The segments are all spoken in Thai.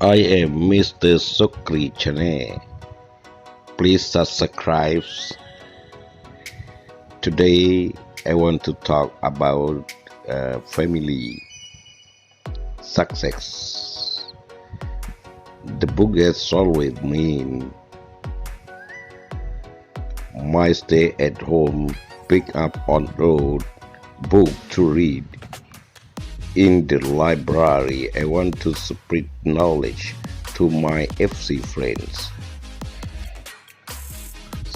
I am Mr. Sokri Channel. Please subscribe. Today, I want to talk about uh, family success. The book has always mean my stay at home, pick up on road, book to read. In the library, I want to spread knowledge to my FC friends.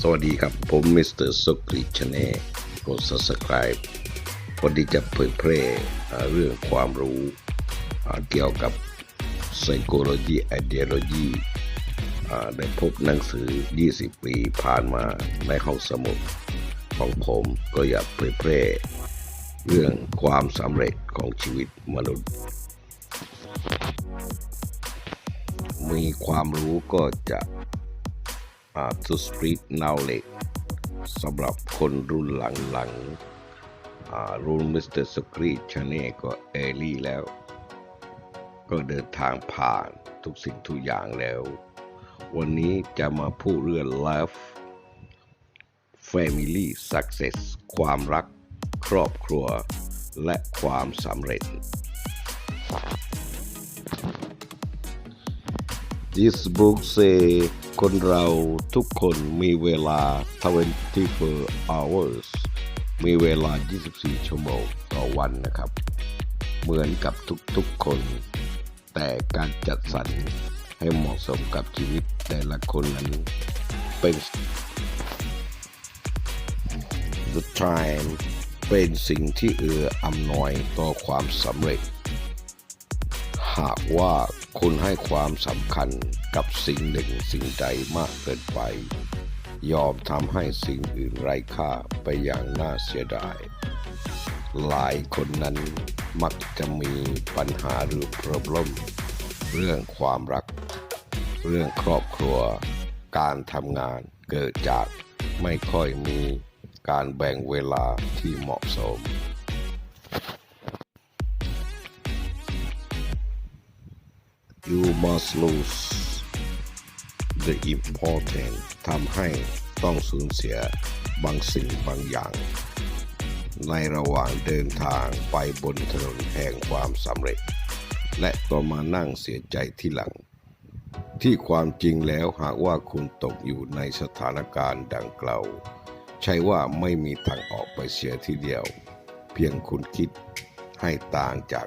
สวัสดีครับ ผมมิสเตอร์สกรีชแนลกด subscribe พอดีจะเผยแพร่เรื่องความรู้เกี่ยวกับ psychology ideology ได้พบหนังสือ 20 ปีผ่านมาในห้องสมุดของผมก็อยากเผยแพร่ เรื่องความสำเร็จของชีวิตมนุษย์ มีความรู้ก็จะอา to spread knowledge สำหรับคนรุ่นหลังๆรุ่นมิสเตอร์สกรีชเน่ก็เอลี่แล้ว ก็เดินทางผ่านทุกสิ่งทุกอย่างแล้ว วันนี้จะมาพูดเรื่อง love family success ความรัก ครอบครัว และความสำเร็จ This book say คนเราทุกคนมีเวลา 24 hours มีเวลา 24 ชั่วโมงต่อวันนะครับ เหมือนกับทุกๆคน แต่การจัดสรรให้เหมาะสมกับชีวิตแต่ละคนนั้นเป็น The time เป็นสิ่งที่เอื้ออำนวยต่อความสำเร็จ หากว่าคุณให้ความสำคัญกับสิ่งหนึ่งสิ่งใดมากเกินไป ยอมทำให้สิ่งอื่นไร้ค่าไปอย่างน่าเสียดาย หลายคนนั้นมักจะมีปัญหาหรือ problem เรื่องความรัก เรื่องครอบครัว การทำงานเกิดจากไม่ค่อยมี การแบ่งเวลาที่เหมาะสม You must lose the important ทำให้ต้องสูญเสียบางสิ่งบางอย่าง ในระหว่างเดินทางไปบนถนนแห่งความสำเร็จ และต้อมานั่งเสียใจที่หลัง ที่ความจริงแล้วหากว่าคุณตกอยู่ในสถานการณ์ดังกล่าว ใช่ว่าไม่มีทางออกไปเสียทีเดียว เพียงคุณคิดให้ต่างจาก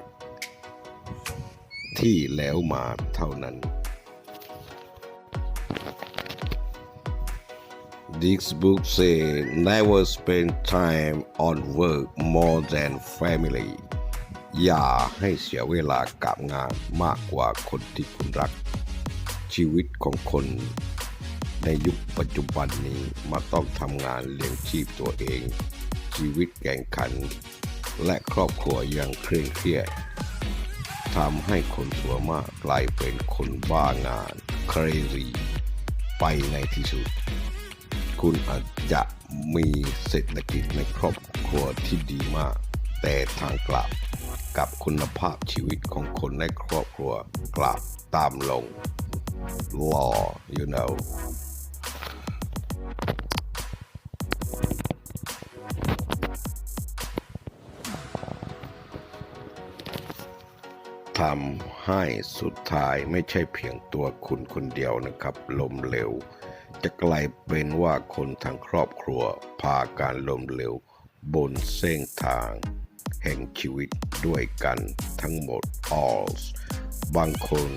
ที่แล้วมาเท่านั้น This book say never spend time on work more than family อย่าให้เสียเวลากับงานมากกว่าคนที่คุณรัก ชีวิตของคน ในยุคปัจจุบันนี้มาต้องทำงานเลี้ยงชีพตัวเอง ชีวิตแข่งขัน และครอบครัวยังเคร่งเครียดทำให้คนส่วนมากกลายเป็นคนบ้างาน crazy ไปในที่สุด คุณอาจจะมีเศรษฐกิจในครอบครัวที่ดีมาก แต่ทางกลับกับคุณภาพชีวิตของคนในครอบครัวกลับตามลง law you know ทำให้สุดท้ายไม่ใช่เพียงตัวคุณคนเดียวนะครับ ลมเหลว จะกลายเป็นว่าคนทั้งครอบครัว พาการลมเหลว บนเส้นทาง แห่งชีวิตด้วยกันทั้งหมด all บางคน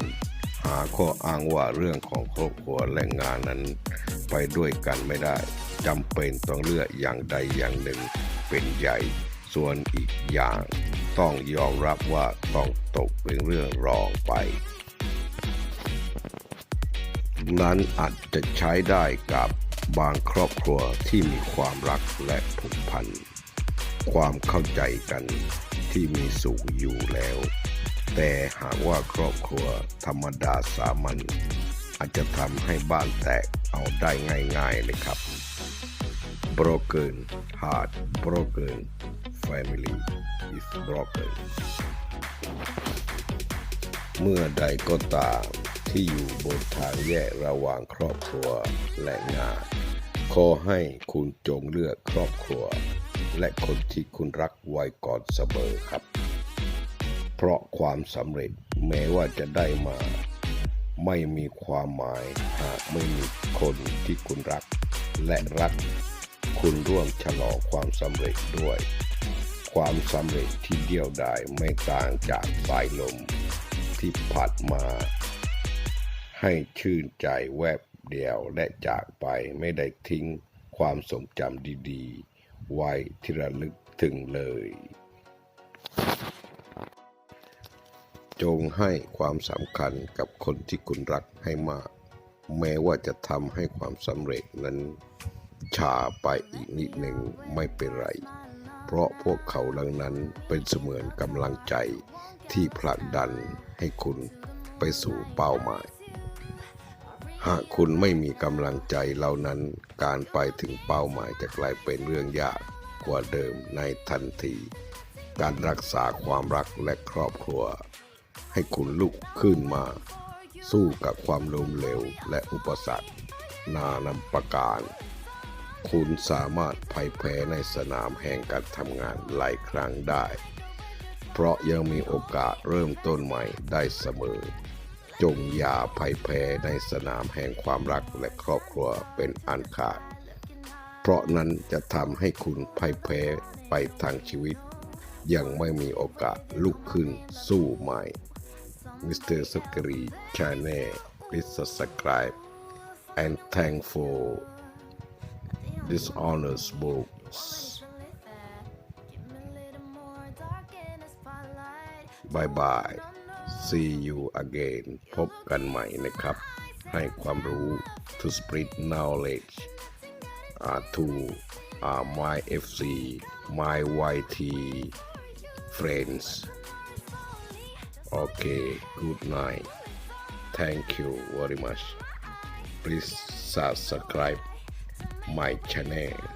หาข้ออ้างว่าเรื่องของครอบครัวและงานนั้น ไปด้วยกันไม่ได้จำเป็นต้องเลือกอย่างใดอย่างหนึ่งเป็นใหญ่ส่วนอีกอย่าง ต้องยอมรับว่าต้องตกเป็นเรื่องรองไป นั้นอาจจะใช้ได้กับบางครอบครัวที่มีความรักและผูกพัน ความเข้าใจกันที่มีสูงอยู่แล้ว แต่หากว่าครอบครัวธรรมดาสามัญอาจจะทำให้บ้านแตกเอาได้ง่ายๆเลยครับ broken heart broken family is broken เมื่อใดก็ตามที่อยู่บนทางแยกระหว่างครอบครัวและงาน ขอให้คุณจงเลือกครอบครัว และคนที่คุณรักไว้ก่อนเสมอครับ เพราะความสำเร็จแม้ว่าจะได้มา ไม่มีความหมายหากไม่มีคนที่คุณรักและรักคุณร่วมฉลองความสำเร็จด้วย ความสำเร็จที่เดียวดายไม่ต่างจากสายลมที่พัดมา ให้ชื่นใจแวบเดียวและจากไปไม่ได้ทิ้งความทรงจำดีๆ ไว้ที่ระลึกถึงเลย จงให้ความสำคัญกับคนที่คุณรักให้มาก แม้ว่าจะทำให้ความสำเร็จนั้นช้าไปอีกนิดหนึ่งไม่เป็นไร เพราะพวกเขาเหล่านั้นเป็นเสมือนกำลังใจที่ผลักดันให้คุณไปสู่เป้าหมาย หากคุณไม่มีกำลังใจเหล่านั้นการไปถึงเป้าหมายจะกลายเป็นเรื่องยากกว่าเดิมในทันที การรักษาความรักและครอบครัว ให้คุณลุกขึ้นมา สู้กับความล้มเหลวและอุปสรรค นานาประการ คุณสามารถพ่ายแพ้ในสนามแห่งการทำงานหลายครั้งได้ เพราะยังมีโอกาสเริ่มต้นใหม่ได้เสมอ จงอย่าพ่ายแพ้ในสนามแห่งความรักและครอบครัวเป็นอันขาด เพราะนั้นจะทำให้คุณพ่ายแพ้ไปทางชีวิต ยังไม่มีโอกาสลุกขึ้นสู้ใหม่ Mr. Sakari Channel please subscribe and thank for this honors books bye bye see you again พบกันใหม่นะครับ ให้ความรู้ to spread knowledge uh, to uh, my FC my YT friends okay good night thank you very much please subscribe my channel